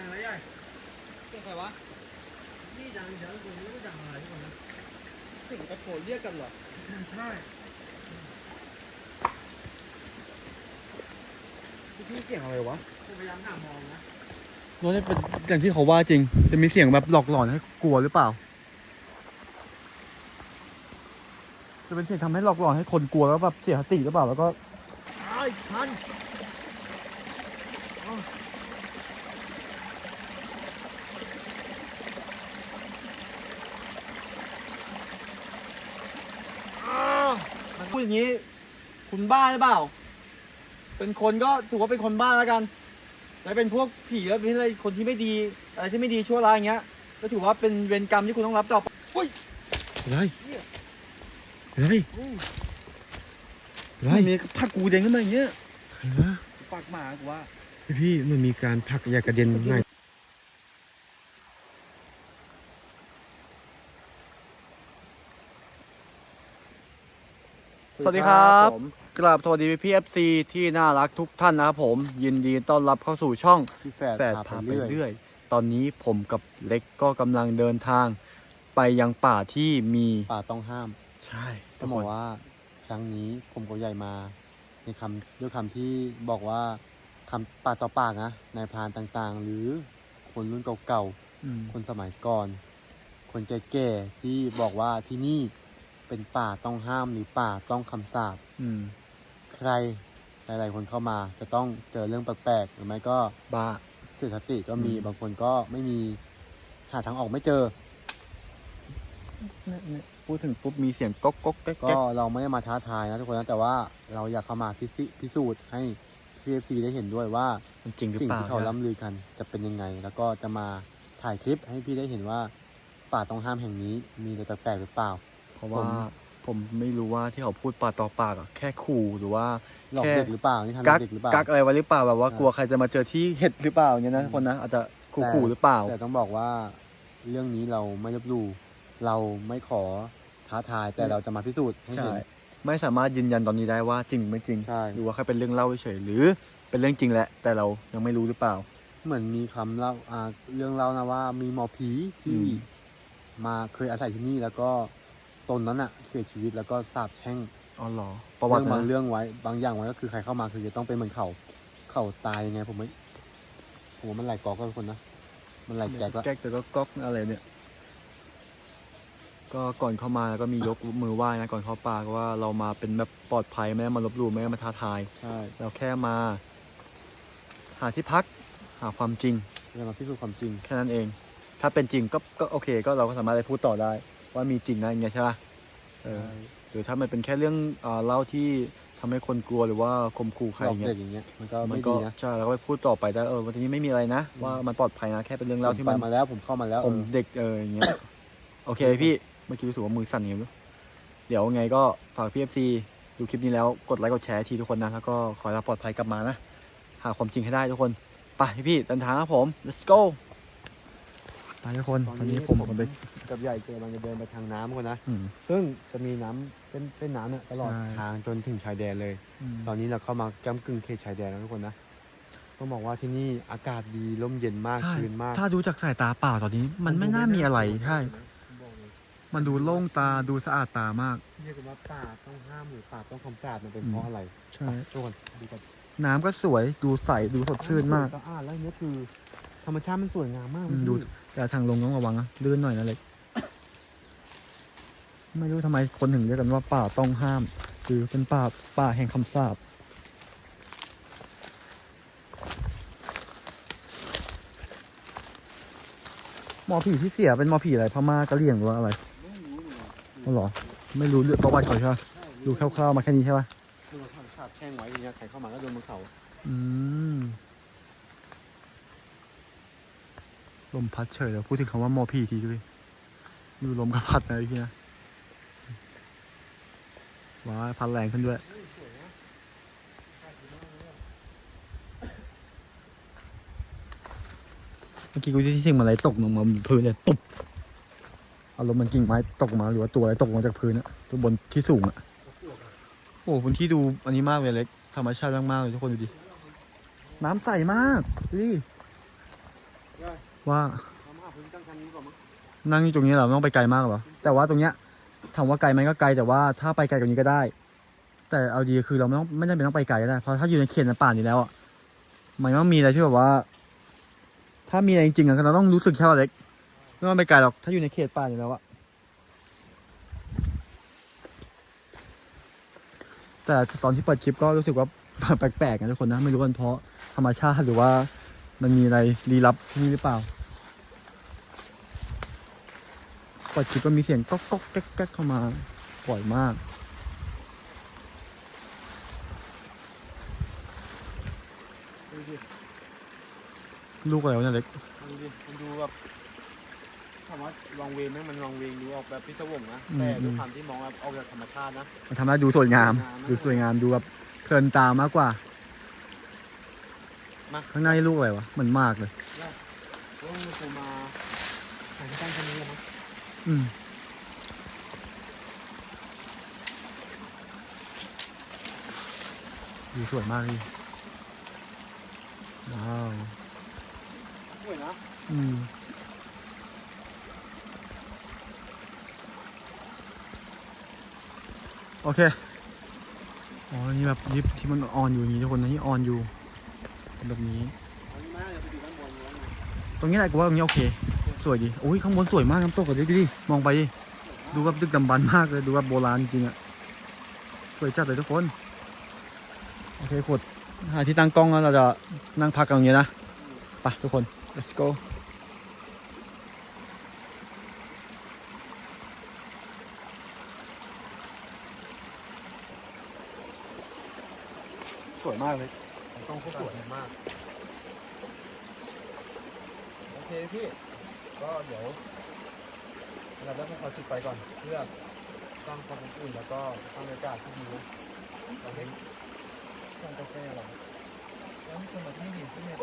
ดังอะไรใหญ่เสียงใครวะนี่ดังเดี๋ยวคุณไม่รู้ดังอะไรทุกคนนะเสียงตะโกนเรียกกันเหรอใช่พี่เสียงอะไรวะคุณพยายามหามองนะโน้ตนี่เป็นอย่างที่เขาว่าจริง จะมีเสียงแบบหลอกหลอนให้กลัวหรือเปล่า จะเป็นเสียงทำให้หลอกหลอนให้คนกลัวแล้วแบบเสียสติหรือเปล่าแล้วก็ไอ้พันอ้าว พูด อย่างนี้ คุณบ้าหรือเปล่า เป็นคนก็ถือว่าเป็นคนบ้าแล้วกันแล้วเป็นพวกผีแล้วเป็นอะไรคนที่ไม่ดีอะไรที่ไม่ดีชั่วร้ายอย่างเงี้ย ก็ถือว่าเป็นเวรกรรมที่คุณต้องรับต่อไปอุ้ยอะไรอะไรอะไรไม่มีผักกูเด้งขึ้นมาอย่างเงี้ยใครวะปากหมากูว่าพี่มันมีการผลักยากระเด็นง่าย สวัสดีครับกราบสวัสดีพี่เอฟซีที่น่ารักทุกท่านนะครับผม ยินดีต้อนรับเข้าสู่ช่องพี่แฝดแฝดพาพาไปไปเรื่อยเรื่อย ตอนนี้ผมกับเล็กก็กำลังเดินทาง ไปยังป่าที่มีป่าต้องห้าม ใช่จะบอกว่าครั้งนี้ผมกับใหญ่มาในคำด้วยคำที่บอกว่าคำปากต่อปากนะนายพรานต่างๆ หรือคนรุ่นเก่าอืมๆ คนสมัยก่อน คนแก่ๆที่บอกว่าที่นี่ เป็นป่าต้องห้ามหรือป่าต้องคำสาปอืม ใครหลาย ๆ คนเข้ามา จะต้องเจอเรื่องแปลกๆหรือไม่ก็บ้าเสียสติก็มีอืม บางคนก็ไม่มีหาทางออกไม่เจอ เนี่ยเนี่ยพูดถึงปุ๊บมีเสียงก๊อกก๊อกแก๊กก็แก๊กเราไม่ได้มาท้าทายนะทุกคนนะแต่ว่าเราอยากเข้ามาพิสิพิสูจน์ให้พีเอฟซีได้เห็นด้วยว่า มันจริงหรือสิ่งเปล่าที่เขานะล้ำลือกันจะเป็นยังไง แล้วก็จะมาถ่ายคลิปให้พี่ได้เห็นว่า ป่าต้องห้ามแห่งนี้มีอะไรแปลกๆหรือเปล่า เพราะว่าผมผมไม่รู้ว่าที่เขาพูดปากต่อปากอะแค่ขู่หรือว่าหลอกแค่เด็กหรือเปล่านี่ทำกักเด็กหรือเปล่ากักอะไรไว้หรือเปล่าแบบว่าอ่ากลัวใครจะมาเจอที่เห็ดหรือเปล่าอย่างเงี้ยนะทุกคนนะอาจจะขู่ขู่หรือเปล่า แต่ต้องบอกว่าเรื่องนี้เราไม่ลบหลู่เราไม่ขอท้าทายแต่เราจะมาพิสูจน์ให้ใช่เห็นไม่สามารถยืนยันตอนนี้ได้ว่าจริงไม่จริงใช่หรือว่าแค่เป็นเรื่องเล่าเฉยๆหรือเป็นเรื่องจริงแหละ แต่เรายังไม่รู้หรือเปล่า เหมือนมีคำเล่าอ่าเรื่องเล่านะว่ามีหมอผีที่อืมมาเคยอาศัยที่นี่แล้วก็ ตนนั้นอะเสียชีวิตแล้วก็สาบแช่งอ๋อเหรอ ประวัติเรื่องบางนะเรื่องไว้ บางอย่างไว้ก็คือใครเข้ามาคือจะต้องเป็นเหมือนเขา เขาตายยังไงผมไม่ผมว่ามันไหลกอกก็ทุกคนนะ มันไหลแจกแล้วแก๊กแต่ก็ก๊อกอะไรเนี่ย ก็ก่อนเข้ามาแล้วก็มียกมือไหว้นะก่อนเข้าป่าก็ว่าเรามาเป็นแบบปลอดภัยไม่ได้มาลบหลู่ไม่ได้มาท้าทาย ใช่เราแค่มา หาที่พัก หาความจริง จะมาพิสูจน์ความจริง แค่นั้นเอง ถ้าเป็นจริงก็ก็โอเค ก็เราก็สามารถไปพูดต่อได้ ว่ามีจริงนะอย่างเงี้ยใช่ปะเออหรือถ้ามันเป็นแค่เรื่องเอ่อเล่าที่ทำให้คนกลัวหรือว่าข่มขู่ใครหลออกย่างเงี้เด็ยกอย่างเงี้ยมันก็มัไม่ก็ดีนะใช่เราก็ไปพูดต่อไปได้เออวันนี้ไม่มีอะไรนะอืมว่ามันปลอดภัยนะแค่เป็นเรื่องเล่าที่ผมมันไปมาแล้วผมเข้ามาแล้วข่มเด็กเอออย่างเงี้ยโอเคพี่เมื่อกี้รู้สึกว่ามือสั่นอย่างเงี้ยเดี๋ยวไงก็ฝากพี่เอฟซีดูคลิปนี้แล้วกดไลค์กดแชร์ทีทุกคนนะแล้วก็ขอให้เราปลอดภัยกลับมานะหาความจริงให้ได้ทุกคนไปพี่เดินทางครับผม let's go ไปทุกคนตอนนี้ผมกับเด็กกับใหญ่กำลังจะเดินไปทางน้ำคนนะ อืม ซึ่งจะมีน้ำเป็นเป็นน้ำเนี่ยตลอดใช่ ทางจนถึงชายแดนเลยตอนนี้เราเข้ามาก้ากึ่งเขตชายแดนแล้วทุกคนนะต้องบอกว่าที่นี่อากาศดีร่มเย็นมากใช่ ชื้นมากถ้าดูจากสายตาเปล่าตอนนี้ มันไม่น่ามีอะไรใช่ผมบอกเลยมันดูโล่งตาดูสะอาดตามาก เรียกกันว่าป่าต้องห้ามหรือป่าต้องคำสาปมันเป็นอืมเพราะอะไรใช่ ทุกคนดูกันน้ำก็สวยดูใสดูสดชื่นมาก สะอาดแล้วเนี่ยคือธ รรมชาติมันสวยงามมากอืมพี่ดูแต่ทางลงต้องระวังนะลื่นหน่อยนะเล็ก ไม่รู้ทำไมคนถึงเรียกกันว่าป่าต้องห้าม คือเป็นป่าป่าแห่งคำสาปหมอผีที่เสียเป็นหมอผีอะไรพม่ากะเหรี่ยงหรือว่าอะไรไม่รู้เลยอ๋อเหรอ ไม่รู้เรื่องประวัติเขาใช่ไหมดูคร่าวๆมาแค่นี้ใช่ปะดูเขาสาบแช่งไว้อย่างเงี้ยใครเข้ามาก็โดนมือเขา อืม ลมพัดเฉยแล้วพูดถึงคำว่ามอผีทีด้วยดูลมก็พัดนะพี่นะว้าพัดแรงขึ้นด้วยเมื่อกี้กูที่เสียงอะไรตกลงมาบนพื้นเลยตุบอารมณ์มันกิ่งไม้ตกมาหรือว่าตัวอะไรตกลงมาจากพื้นอะตัวบนที่สูงอะโอ้พื้นที่ดูอันนี้มากเลยเล็กธรรมชาติมากๆเลยทุกคนดูดิน้ำใสมากดูดิ ว่าเรามาหาพื้นตั้งทางนี้ก่อนมั้งอยู่ตรงนี้เหราต้องไปไกลมากเหรอแต่ว่าตรงเนี้ยถามว่าไกลไหมก็ไกลแต่ว่าถ้าไปไกลกว่านี้ก็ได้ แต่เอาดีคือเราไม่ต้องไม่จำเป็นต้องไปไกลก็ได้เพราะถ้าอยู่ในเขตในป่านี้แล้วอะมันต้องมีอะไรที่แบบว่า ถ้ามีอะไรจริงๆอะเราต้องรู้สึกแค่ว่าเล็กไม่ต้องไปไกลหรอกถ้าอยู่ในเขตป่านี้แล้วอะแต่ตอนที่เปิดคลิปก็รู้สึกว่าแปลกๆนะทุกคนนะไม่รู้ว่าเป็นเพราะธรรมชาติหรือว่า มันมีอะไรลี้ลับที่นี่หรือเปล่าเปิดคลิปก็มีเสียงก๊อกก๊อกแก๊กแก๊กเข้ามาบ่อยมาก ดูดิลูกอะไรวะเนี่ยเล็ก ดูดิมันดูแบบถามว่าลองเวงไหมมันลองเวงดูออกแบบพิศวงนะแต่ด้วยความที่มองแบบออกจากธรรมชาตินะ มันทำให้ดูสวยงาม ดูสวยงามดูแบบเพลินตามากกว่า มาข้างหน้านี่ลูกอะไรวะเหมือนมากเลยโอ้ยมันคงมาหาที่ตั้งทางนี้แล้วมั้งอืมดูสวยมากเลยว้าวสวยนะอืมโอเค อ๋อ นี่แบบยิบที่มันออนอยู่อย่างนี้ทุกคนนะนี่ออนอยู่ เปดูด้านบนดูด้ตรงนี้แหละกูว่าตรงนี้โอเค สวยดีโอ้ยข้างบนสวยมากน้ำตกอะดิดิมองไปดิดูแบบดึกดำบรรพ์มากเลยดูแบบโบราณจริงอะสวยจัดเลยทุกคนโอเคขุดหาที่ตั้งกล้องแล้วเราจะนั่งพักกันตรงนี้นะไปทุกคน let's go สวยมากเลย ต้องเขาสวยมาก โอเคพี่ ก็เดี๋ยวเราจะขอจุดไฟก่อน เพื่อสร้างความอบอุ่นแล้วก็สร้างบรรยากาศที่ดีนะเราเห็นสร้างกาแฟเราแล้วมีคนมาที่นี่ที่นี่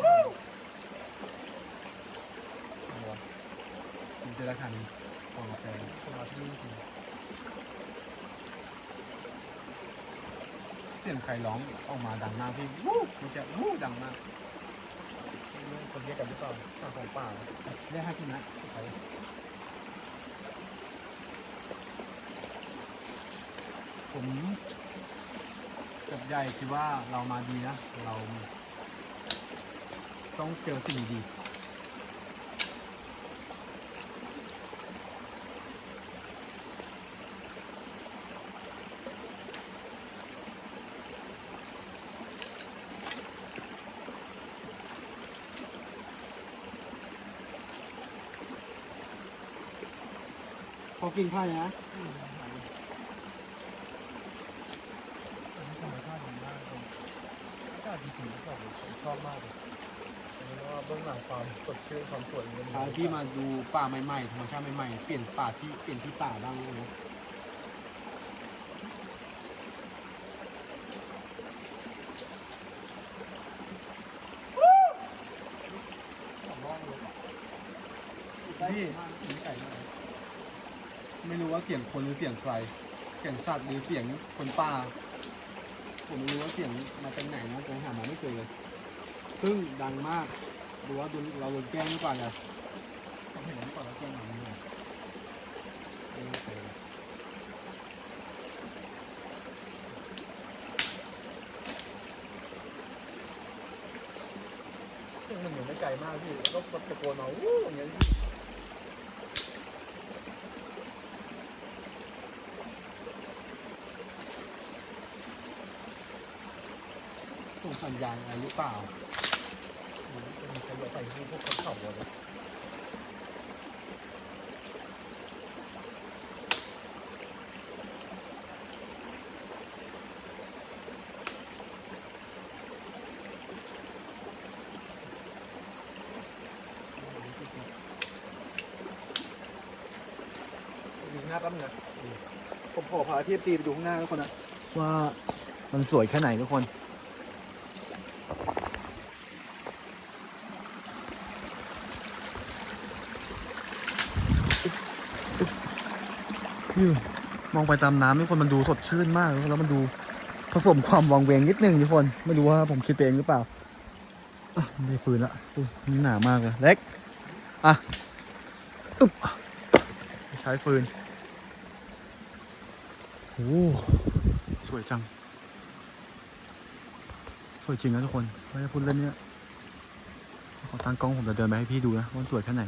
ทำอะไรวะมีเจอราคาหนึ่งของกาแฟคนมาที่นี่จริง สียงใครร้องออกมาดังมากพี่วู้มันจะวู้ดังมากคนเรียกกันหรือเปล่าทางของป่าเรียกให้พี่นะใครผมกับใหญ่คิดว่าเรามาดีนะ เราต้องเจอสิ่งดี กินข้าวนะธรรมชาติดีมากเลยอากาศดีจริงๆผมชอบมากเลยเพราะว่าเบื้องหลังความสดชื่นความสวยมันพาพี่มาดูป่าใหม่ๆธรรมชาติใหม่ๆเปลี่ยนป่าที่เปลี่ยนที่ป่าบ้างนะ พี่ไม่รู้ว่าเสียงคนหรือเสียงใคร เสียงสัตว์หรือเสียงคนป่า ผมไม่รู้ว่าเสียงมาจากไหนนะผมหามาไม่เจอเลยซึ่งดังมากดูว่าดนเราโดนแกล้งหรือเปล่าเนี่ยผมเห็นก่อนแล้วแจ้งมาเนี่ยไม่เจอซึ่งมันอยู่ไม่ไกลมากพี่แล้วก็ตะโกนมาวู้อย่างเงี้ย พี่ส่งสัญญาณอะไรหรือเปล่าเป็นใครใส่ที่พวกเขาเขาเลยดูหน้าแป๊บนึงนะผมขอพาเทียบตีไปดูข้างหน้าทุกคนนะว่ามันสวยแค่ไหนทุกคน นี่มองไปตามน้ำทุกคนมันดูสดชื่นมาก แล้วมันดูผสมความวังเวงนิดนึงทุกคนไม่รู้ว่าผมคิดเองหรือเปล่าไม่ได้ฟืนละนี่หนามากเลยเล็กอะอึ๊บใช้ฟืนโอ้สวยจัง สวยจริงนะทุกคนไม่ได้พูดเล่นเนี่ยขอตั้งกล้องผมจะเดินไปให้พี่ดูนะว่าสวยแค่ไหน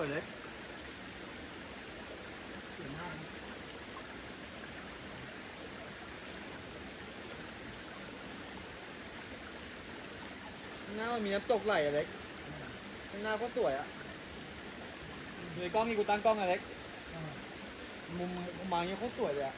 โอ้แล้วก็สวยเลยข้างหน้ามันมีน้ำตกไหลอะเล็กข้างหน้าก็สวยอะดูกล้องนี่กูตั้งกล้องอะเล็กมุมมุมมางนี้โคตรสวยเลยอะ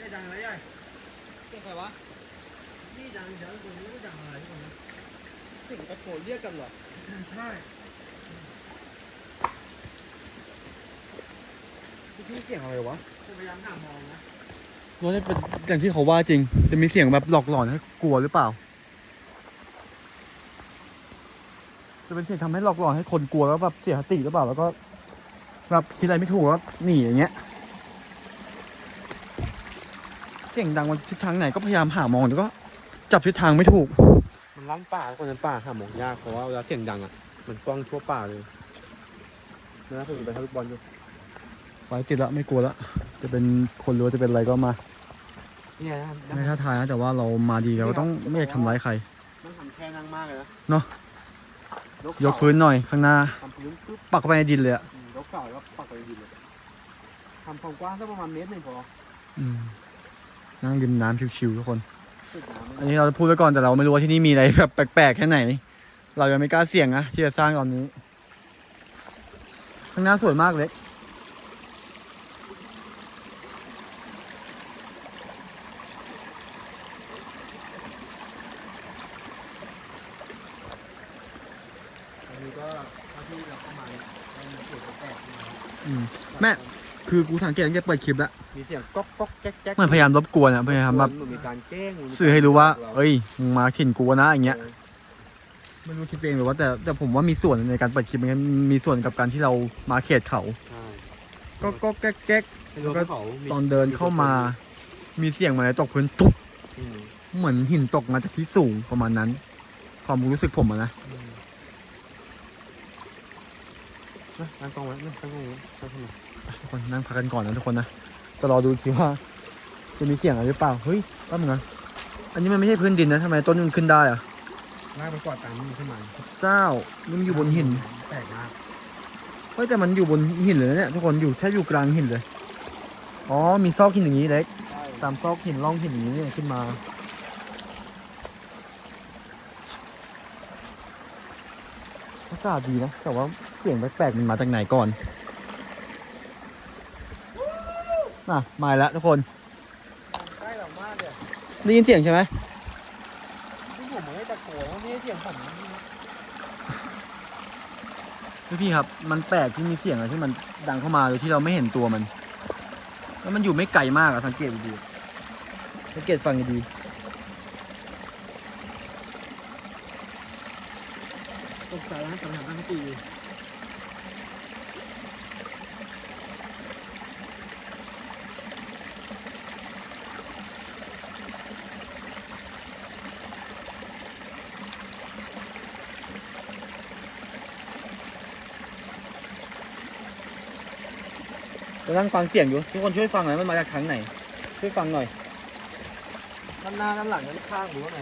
ใหญ่ดังอะไรใหญ่เสียงใครวะ นี่ ดังเฉยคนนี้ก็ดังอะไรทุกคนนะเสียงตะโกนเรียกกันเหรอใช่พี่เสียงอะไรวะผมพยายามหามองนะรถนี่เป็นอย่างที่เขาว่าจริง จะมีเสียงแบบหลอกหลอนให้กลัวหรือเปล่า จะเป็นเสียงทำให้หลอกหลอนให้คนกลัวแล้วแบบเสียสติหรือเปล่าแล้วก็แบบคิดอะไรไม่ถูกแล้วหนีอย่างเงี้ย เสียงดังมาทิศทางไหนก็พยายามหามองแต่ก็ จับทิศทางไม่ถูก มันล้างป่าคนนั้นป่าหาหมองยากเพราะว่าเวลาเสียงดังอะ มันกว้างทั่วป่าเลยนะผมไปทักบอลอยู่ไฟติดละไม่กลัวละ จะเป็นคนหรือว่าจะเป็นอะไรก็มาเนี่ยนะไม่ท้าทายนะแต่ว่าเรามาดีเราต้องไม่อยากทำร้ายใครมันทำแค่นั่งมากเลยนะเนอะยกยกพื้นหน่อยข้างหน้าทำพื้นปุ๊บปักเข้าไปในดินเลยอะอืมยกเสาแล้วก็ปักไปดินเลยทำความกว้างสักประมาณเมตรหนึ่งพออืมนั่งริมน้ำชิวๆทุกคนสุดน้ำ อันนี้เราพูดไว้ก่อนแต่เราไม่รู้ว่าที่นี่มีอะไรแบบแปลกๆแค่ไหน เรายังไม่กล้าเสี่ยงนะที่จะสร้างตอนนี้ ข้างหน้าสวยมากเล็กอันนี้ก็เท่าที่เราเข้ามาเนี่ยมันมีเสียงแปลกๆมาอืมแม่ คือกูสังเกตตั้งแต่เปิดคลิปแล้วมีเสียงก๊อกก๊อกแจ๊กแจ๊กมันพยายามรบกวนอะพยายามแบบมันมีการแกล้งมันมีสื่อให้รู้ว่าเอ้เอ้ยมึงมาถิ่นกูนะอย่างเงี้ยไม่รู้คิดเองหรือว่าแต่แต่ผมว่ามีส่วนในการเปิดคลิปเหมือนกันมีส่วนกับการที่เรามาเขตเขาใช่ก็ก็แก๊กแก๊กให้รู้แล้วก็ว่าเขามีตอนเดินเข้ามา มีเสียงอะไรตกพื้นตุ๊บอืมเหมือนหินตกมาจากที่สูงประมาณนั้น ความรู้สึกผมอะนะอืมนะตั้งกล้องไว้นะตั้งกล้องไว้ตั้งกล้องไว้ ทุกคนนั่งพักกันก่อนนะทุกคนนะจะรอดูทีว่า จะมีเสียงอะไรหรือเปล่าเฮ้ยแป๊บนึงนะอันนี้มันไม่ใช่พื้นดินนะทำไมต้นมันขึ้นได้อะลากมันกอดตามนี่ขึ้นมาเจ้านี่มันอยู่บนหินแปลกมากเฮ้ยแต่มันอยู่บนหินเลยนะเนี่ยทุกคนอยู่แค่อยู่กลางหินเลยอ๋อมีซอกหินอย่างนี้เล็กใช่ตามซอกหินร่องหินอย่างนี้เนี่ยขึ้นมาอากาศดีนะแต่ว่าเสียงแปลกๆมันมาจากไหนก่อน น่ะมาแล้วทุกคนใกล้เรามากเลยได้ยินเสียงใช่ไหมที่ผมไม่ได้ตะโกนว่านี่เสียงผมนพี่พี่ครับ มันแปลกที่มีเสียงอะไรที่มันดังเข้ามาโดยที่เราไม่เห็นตัวมัน แล้วมันอยู่ไม่ไกลมากอะสังเกตดีสังเกตฟังดีตกใจนะกำลังตั้งสติอ จะนั่งฟังเสียงอยู่ ทุกคนช่วยฟังหน่อยมันมาจากทางไหน ช่วยฟังหน่อยด้านหน้าด้านหลังด้านข้างหรือว่าไง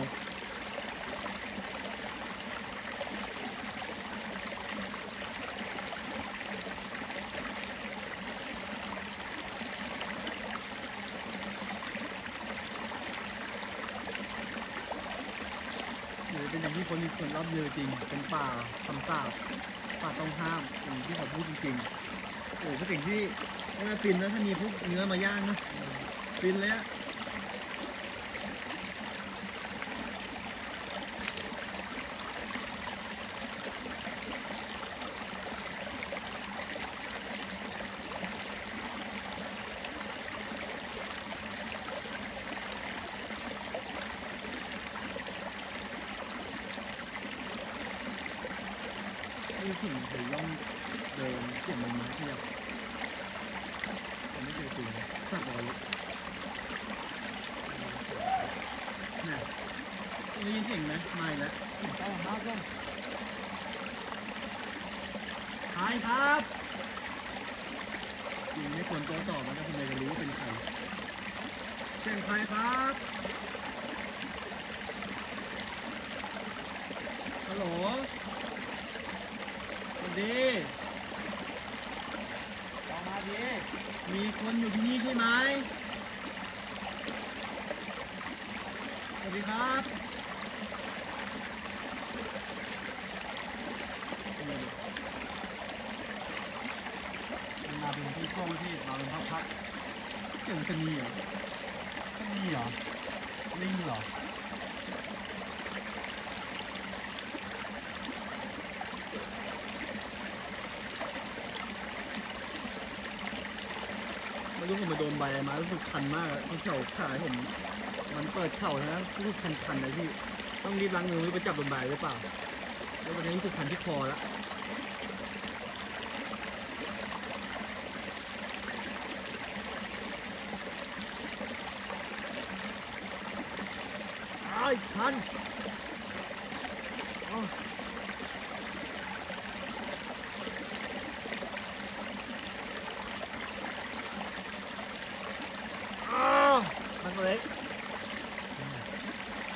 เป็นอย่างที่คนมีคนรับเยอะจริง เป็นป่าคำสาบป่าต้องห้ามอย่างที่เขาพูดจริงๆโอ้เป็นสิ่งที่ น่าฟินนะถ้ามีพวกเนื้อมาย่างนะฟินเลยอะนี่ถึงถึงล่องเดินเสียงมันมาเที่ยว ได้ยินเสียงไหมไม่แล้วเอามาก่อนใครครับจริงไม่ควรตัวต่อมันก็ทำไมจะรู้ว่าเป็นใครเสียงใครครับฮัลโหลสวัสดี เอามาดิ มีคนอยู่ที่นี่ใช่ไหมสวัสดีครับมันมาเป็นที่ช่วงที่มาเป็นพักเสียงชะนีเหรอๆก็มีเหรอลิงเหรอ ไม่รู้ผมมาโดนใบอะไรมารู้สึกคันมากอะที่เข่าขาผมมันเปิดเข่านะรู้สึกคันๆเลยพี่ต้องรีบล้างมือไม่รู้ไปจับโดนใบหรือเปล่า แล้ววันนี้รู้สึกคันที่คอแล้วอ้ายคันอ้าวอ้าวมันตัวเล็ก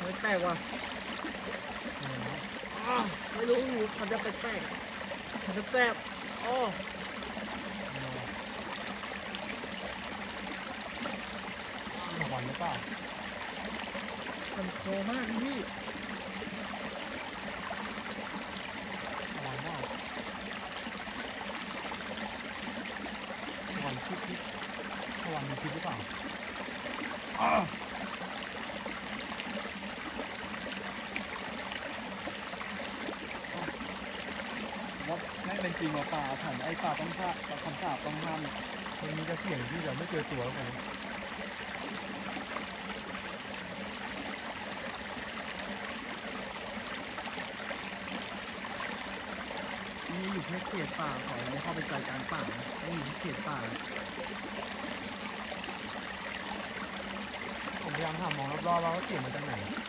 มันแป ลกว่ะอ้าวไม่รู้อยู่มันจะแปลกๆมันจะแปลกอ๋อหวานหรือเปล่ามันคอมากเลยพี่ หวานว่าหวานคิดคิดหวานมีคิดหรือเปล่า ว่าไม่เป็นจ ริงว่าป่าผ่านไอ้ป่าต้องฆ่าคำสาปต้องห้ามเนี่ยมันมีแต่เสี่ยงที่เราไม่เจอตัวแล้วกันนี่อยู่แค่เขตป่าขอไม่เข้าไปใจกลางป่านะต้ออยู่ที่เขตป่าผมพยายามหามองรอบๆว่าเสียงมาจากไหน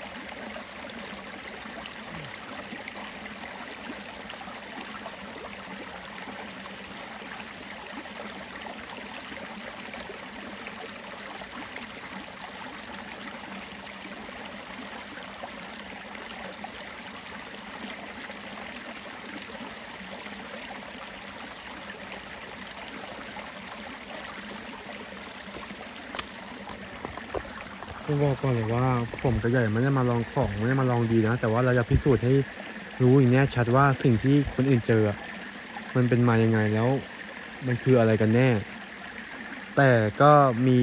องบอกก่อนเลยว่าผมกับใหญ่ไม่ได้มาลองของไม่ได้มาลองดีนะ แต่ว่าเราจะพิสูจน์ให้รู้อย่างแน่ชัดว่าสิ่งที่คนอื่นเจอ มันเป็นมายังไงแล้ว มันคืออะไรกันแน่ แต่ก็มี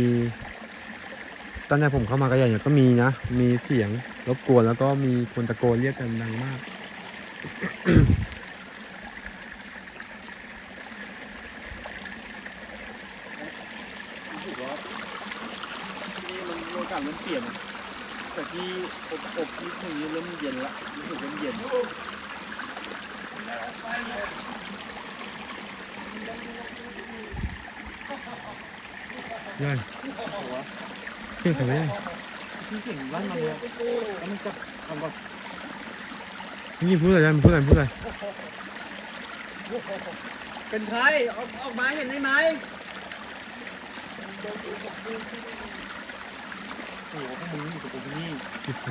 ตอนแรกผมเข้ามากับใหญ่เนี่ยก็มีนะ มีเสียงรบกวนแล้วก็มีคนตะโกนเรียกกันดังมาก รู้สึกว่าที่นี่มันอากาศมันเปลี่ยนอะ แต่ที่อบอบๆนิดนึงนี้เริ่มเย็นละรู้สึกเริ่มเย็นใหญ่หัวเสียงใครไม่ได้ที่เสียงลั่นมาเลยอะแล้วมันจะทำแบบนี่พูดอะไรมันพูดอะไรมันพูดอะไรเป็นใครออกออกมาเห็นได้ไหม โอ้โหพวกมึงอยู่กับกูที่นี่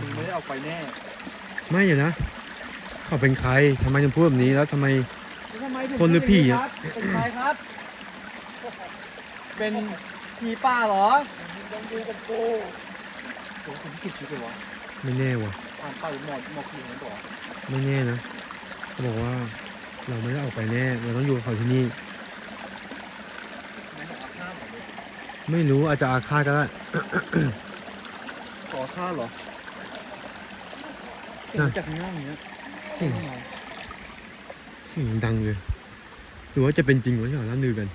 มึงไม่ได้ออกไปแน่ไม่อยู่นะเขาเป็นใครทำไมถึงพูดแบบนี้แล้วทำไม แล้วทำไมถึงคนหรือผีอะ เป็นใครครับ เป็นผีป่าเหรอต้องดูกับกูโอ้โหผมคิดคิดเลยวะไม่แน่ว่ะผ่านไปหมอดหมอกผีของบอกไม่แน่นะเขาบอกว่า เราไม่ได้ออกไปแน่เราต้องอยู่กับเขาที่นี่ ไม่หาข้ามเหรอเนี่ยไม่รู้อาจจะอาฆาตก็ได้ข อข้าเหรอน่ะจากข้างหน้าอย่างเงี้ยเสียงเสียงดังเลยหรือว่าจะเป็นจริงวะที่เราล่ำลือกัน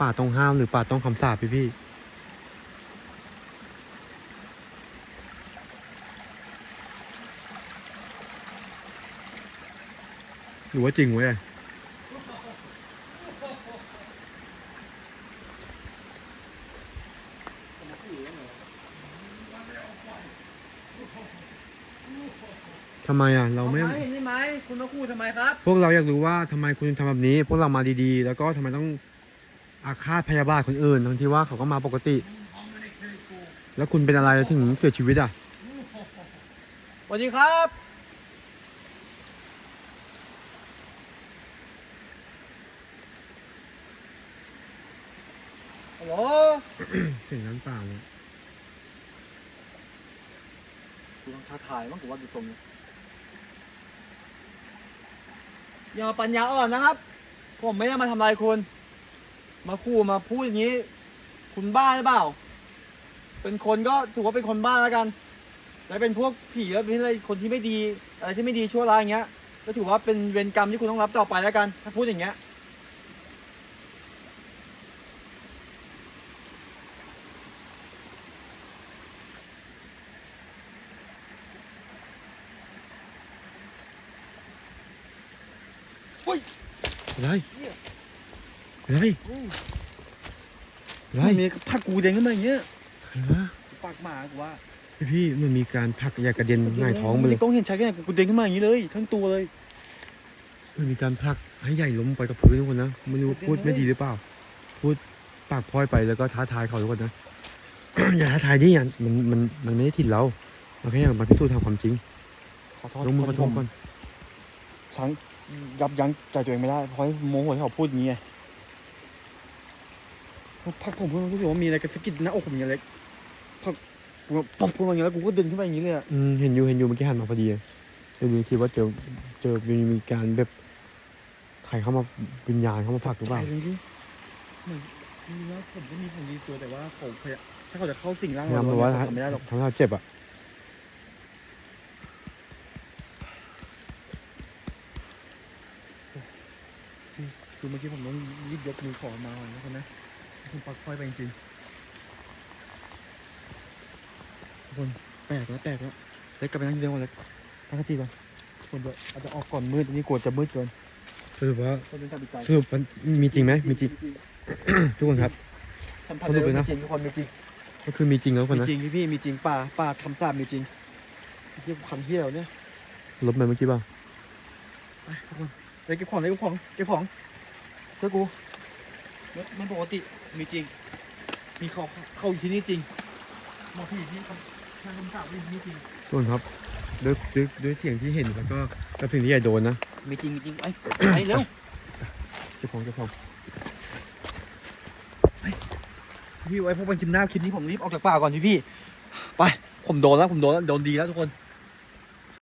ป่าต้องห้ามหรือป่าต้องคำสาปพี่พี่หรือว่าจริงเว้ยำไมอะเราไม่ทำไมนี่ไหมคุณมาคู่ทำไมครับ พวกเราอยากรู้ว่าทำไมคุณถึงทำแบบนี้ พวกเรามาดีๆ แล้วก็ทำไมต้องอาฆาตพยาบาทคนอื่นทั้งที่ว่าเขาก็มาปกติ แล้วคุณเป็นอะไรถึงเสียชีวิตอะ สวัสดีครับ ฮัลโหล เสียงน้ำเปล่าเลย กูต้องท้าทายมั้งกูว่าดูทรงเนี่ย อย่ามาปัญญาอ่อนนะครับ ผมไม่ได้มาทำลายคุณ มาคู่มาพูดอย่างนี้ คุณบ้าหรือเปล่า เป็นคนก็ถือว่าเป็นคนบ้าแล้วกัน แล้วเป็นพวกผีแล้วเป็นอะไรคนที่ไม่ดีอะไรที่ไม่ดีชั่วร้ายอย่างเงี้ย ก็ถือว่าเป็นเวรกรรมที่คุณต้องรับต่อไปแล้วกัน ถ้าพูดอย่างเงี้ย อะไร อะไรอะไรไม่มีผักกูเด้งขึ้นมาอย่างเงี้ยใครวะปากหมากูว่าพี่พี่มันมีการผลักอยากระเด็นหงายท้องไปเลยกล้องเห็นชัดแค่ไหนกูเด้งขึ้นมาอย่างนี้เลย ทั้งตัวเลย มันมีการผลักให้ใหญ่ล้มไปกับพื้นทุกคนนะไม่รู้พูดไม่ดีหรือเปล่า พูดปากพลอยไปแล้วก็ท้าทายเขาทุกคนนะอย่าท้าทายดิอะมันมันมันไม่ได้ถิ่นเราเราแค่อยากมาพิสูจน์ทางความจริงขอโทษลงมือขอโทษก่อนสังยับยั้งใจตัวเองไม่ได้เพราะโมโหที่เขาพูดอย่างนี้ไง พักผมเพิ่งรู้สึกว่ามีอะไรกระสะกิดหน้าอกผมอย่างเล็กพักกูแบบปุ๊บขึ้นมาอย่างนี้แล้วกูก็ดึงขึ้นไปอย่างนี้เลยอะอืมเห็นอยู่เห็นอยู่เมื่อกี้หันมาพอดีเลยเลยมีคิดว่าเจอเจอมีมีการแบบใครเข้ามาวิญญาณเข้ามาผลักหรือเปล่าตยเลยดิเหมือนมีว่าผมก็มีผลดีตัวแต่ว่าเขาพยายามถ้าเขาจะเข้าสิ่งร่างพยายามเราแบบว่าเขาทำไม่ได้หรอก ทำให้เราเจ็บอะ คือเมื่อกี้ผมต้องรีบยกมือขอมาก่อนนะคนนะ คุณปักค่อยไปจริงๆทุกคนแปลกแล้วแปลกแล้วเล็กกลับไปนั่งเดียวก่อนเล็กตั้งสติก่อนคนเดี๋ยวอาจจะออกก่อนมืดอันนี้กลัวจะมืดเกินสรุปว่าคนเป็นตัดสินใจสรุปมันมีจริงไหมมีจริง ทุกคนครับสัมผัสสรุปเลเลยยนะมีจริงทุกคนมีจริงก็คือมีจริงแล้วคนมีนะจริงพี่พี่มีจริงป่าป่าทำสาบมีจริงเรียกคันเที่ยวเนี่ยลบไปเมื่อกี้ป่ะไปทุกคนไปเก็บของเลยเก็บของเก็บของเชื่อกู มันมันปกติมีจริง มีเขาเขาอยู่ที่นี่จริงหมอพี่ที่ทำทางคำสาบอยู่ที่นี่จริงทุกคนครับด้วยด้วยด้วยเสียงที่เห็นแล้วก็กับสิ่งที่ใหญ่โดนนะมีจริงมีจริงไอ้ไอ้เร็วเจ้าของเจ้าของพี่ไว้พวกมันกินหน้าคลิปนี้ผมรีบออกจากป่าก่อนพี่พี่ไปผมโดนแล้วผมโดนแล้วโดนดีแล้วทุกคน